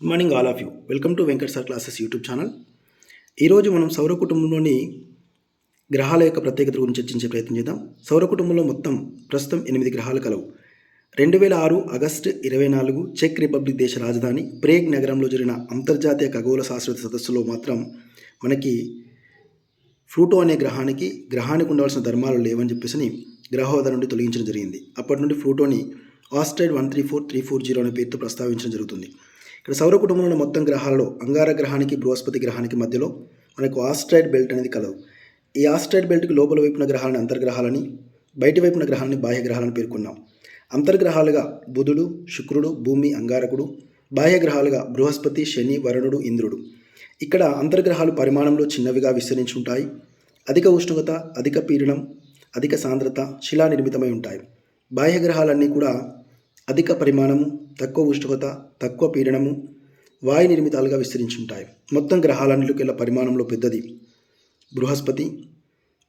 Good morning all of you welcome to Venkat sir classes YouTube channel ఈరోజు మనం సౌర కుటుంబంలోని గ్రహాల యొక్క ప్రత్యేకత గురించి చర్చించే ప్రయత్నం చేద్దాం. సౌర కుటుంబంలో మొత్తం ప్రస్తుతం ఎనిమిది గ్రహాలు కలవు. రెండు వేల ఆరు ఆగస్టు ఇరవై నాలుగు చెక్ రిపబ్లిక్ దేశ రాజధాని ప్రేగ్ నగరంలో జరిగిన అంతర్జాతీయ ఖగోళ శాస్త్రవేత్త సదస్సులో మాత్రం మనకి ఫ్లూటో అనే గ్రహానికి గ్రహానికి ఉండవలసిన ధర్మాలు లేవని చెప్పేసి గ్రహోదయ నుండి తొలగించడం జరిగింది. అప్పటి నుండి ఫ్లూటోని asteroid one three four three four zero అనే పేరుతో ప్రస్తావించడం జరుగుతుంది. ఇక్కడ సౌర కుటుంబంలో మొత్తం గ్రహాలలో అంగార గ్రహానికి బృహస్పతి గ్రహానికి మధ్యలో మనకు ఆస్ట్రైడ్ బెల్ట్ అనేది కలదు. ఈ ఆస్ట్రైడ్ బెల్ట్కి లోపల వైపున గ్రహాలని అంతర్గ్రహాలని బయటి వైపున గ్రహాలని బాహ్య గ్రహాలను పేర్కొన్నాం. అంతర్గ్రహాలుగా బుధుడు శుక్రుడు భూమి అంగారకుడు బాహ్య గ్రహాలుగా బృహస్పతి శని వరుణుడు ఇంద్రుడు. ఇక్కడ అంతర్గ్రహాలు పరిమాణంలో చిన్నవిగా విస్తరించి ఉంటాయి. అధిక ఉష్ణోగ్రత అధిక పీడనం అధిక సాంద్రత శిలా నిర్మితమై ఉంటాయి. బాహ్య గ్రహాలన్నీ కూడా అధిక పరిమాణము తక్కువ ఉష్ణోగ్రత తక్కువ పీడనము వాయు నిర్మితాలుగా విస్తరించి ఉంటాయి మొత్తం గ్రహాలన్నిటికెళ్ళ పరిమాణంలో పెద్దది. బృహస్పతి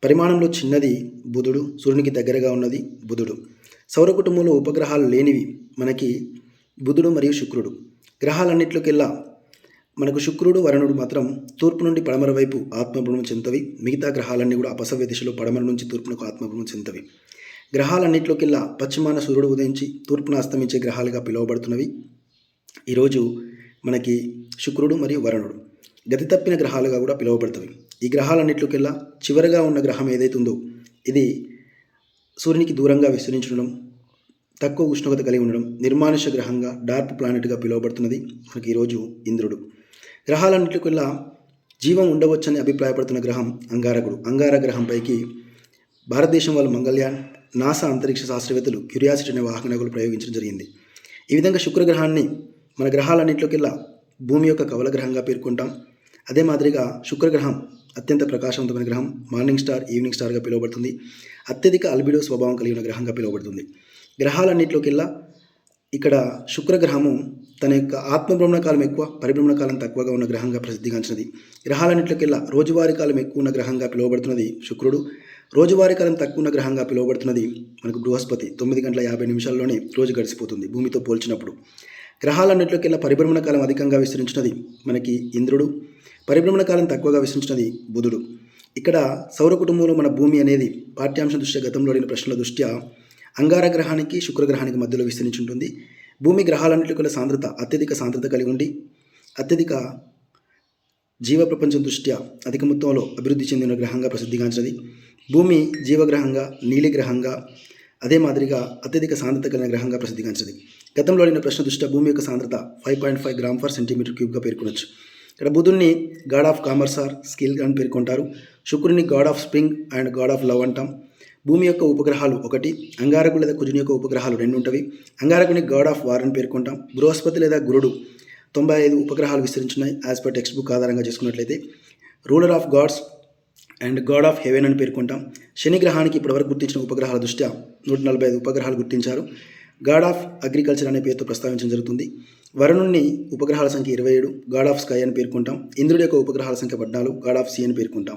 పరిమాణంలో చిన్నది బుధుడు సూర్యునికి దగ్గరగా ఉన్నది బుధుడు. సౌర కుటుంబంలో ఉపగ్రహాలు లేనివి మనకి బుధుడు మరియు శుక్రుడు. గ్రహాలన్నింటిలోకెల్లా మనకు శుక్రుడు వరుణుడు మాత్రం తూర్పు నుండి పడమర వైపు ఆత్మభ్రమం చెందవి మిగతా గ్రహాలన్నీ కూడా అపసవ్య దిశలో పడమర నుంచి తూర్పునకు ఆత్మభ్రమం చెందవి గ్రహాలన్నింటిలోకెల్లా పశ్చిమాన సూర్యుడు ఉదయించి తూర్పున అస్తమించే గ్రహాలుగా పిలువబడుతున్నవి. ఈరోజు మనకి శుక్రుడు మరియు వరుణుడు గతి తప్పిన గ్రహాలుగా కూడా పిలువబడతాయి. ఈ గ్రహాలన్నింటిలోకెల్లా చివరగా ఉన్న గ్రహం ఏదైతే ఉందో ఇది సూర్యునికి దూరంగా విస్తరించడం తక్కువ ఉష్ణోగ్రత కలిగి ఉండడం నిర్మానుష గ్రహంగా డార్క్ ప్లానెట్గా పిలువబడుతున్నది మనకి ఈరోజు ఇంద్రుడు. గ్రహాలన్నింటికెల్లా జీవం ఉండవచ్చని అభిప్రాయపడుతున్న గ్రహం అంగారకుడు. అంగార గ్రహంపైకి భారతదేశం వాళ్ళు మంగళయాన్ నాసా అంతరిక్ష శాస్త్రవేత్తలు క్యూరియాసిటీ అనే వాహనకులు ప్రయోగించడం జరిగింది. ఈ విధంగా శుక్రగ్రహాన్ని మన గ్రహాలన్నింటిలోకెల్లా భూమి యొక్క కవల గ్రహంగా పేర్కొంటాం. అదే మాదిరిగా శుక్రగ్రహం అత్యంత ప్రకాశవంతమైన గ్రహం మార్నింగ్ స్టార్ ఈవినింగ్ స్టార్గా పిలువబడుతుంది. అత్యధిక అల్బిడో స్వభావం కలిగిన గ్రహంగా పిలువబడుతుంది. గ్రహాలన్నింటిలోకెల్లా ఇక్కడ శుక్రగ్రహము తన యొక్క ఆత్మభ్రమణ కాలం ఎక్కువ పరిభ్రమణ కాలం తక్కువగా ఉన్న గ్రహంగా ప్రసిద్ధిగాంచినది గ్రహాలన్నింటిలోకెల్లా రోజువారీ కాలం ఎక్కువ ఉన్న గ్రహంగా పిలువబడుతున్నది శుక్రుడు. రోజువారీ కాలం తక్కువ ఉన్న గ్రహంగా పిలువబడుతున్నది మనకు బృహస్పతి. తొమ్మిది గంటల యాభై నిమిషాల్లోనే రోజు గడిచిపోతుంది భూమితో పోల్చినప్పుడు. గ్రహాలన్నింటిలోకెల్లా పరిభ్రమణ కాలం అధికంగా విస్తరించినది మనకి ఇంద్రుడు. పరిభ్రమణ కాలం తక్కువగా విస్తరించినది బుధుడు. ఇక్కడ సౌర కుటుంబంలో మన భూమి అనేది పాఠ్యాంశం దృష్ట్యా గతంలోని ప్రశ్నల దృష్ట్యా అంగార గ్రహానికి శుక్రగ్రహానికి మధ్యలో విస్తరించి ఉంటుంది భూమి గ్రహాలన్నింటిలో సాంద్రత అత్యధిక సాంద్రత కలిగి ఉండి అత్యధిక జీవ ప్రపంచం దృష్ట్యా అధిక మొత్తంలో అభివృద్ధి చెందిన గ్రహంగా ప్రసిద్ధిగాంచినది భూమి జీవగ్రహంగా నీలి గ్రహంగా అదే మాదిరిగా అత్యధిక సాంద్రత కలిగిన గ్రహంగా ప్రసిద్ధిగాంచింది. గతంలో అడిగిన ప్రశ్న దృష్ట్యా భూమి యొక్క సాంద్రత five point five gram per centimetre క్యూబ్గా పేర్కొనవచ్చు ఇక్కడ బుధుడిని god of commerce or skill అని పేర్కొంటారు. శుక్రుని god of spring and god of love అంటాం. భూమి యొక్క ఉపగ్రహాలు ఒకటి అంగారకు లేదా కుజుని యొక్క ఉపగ్రహాలు రెండు ఉంటవి. అంగారకుని గాడ్ ఆఫ్ వార్ అని పేర్కొంటాం. బృహస్పతి లేదా గురుడు తొంభై ఐదు ఉపగ్రహాలు విస్తరించున్నాయి యాజ్ పర్ టెక్స్ట్ బుక్ ఆధారంగా చేసుకున్నట్లయితే. Ruler of gods and god of heaven అని పేర్కొంటాం. శని గ్రహానికి ఇప్పటివరకు గుర్తించిన ఉపగ్రహాల దృష్ట్యా నూట నలభై ఐదు ఉపగ్రహాలు గుర్తించారు. గాడ్ ఆఫ్ అగ్రికల్చర్ అనే పేరుతో ప్రస్తావించడం జరుగుతుంది. వరుణుణ్ణి ఉపగ్రహాల సంఖ్య ఇరవై ఏడు గాడ్ ఆఫ్ స్కై అని పేర్కొంటాం. ఇంద్రుడి యొక్క ఉపగ్రహాల సంఖ్య పద్నాలుగు గాడ్ ఆఫ్ సి అని పేర్కొంటాం.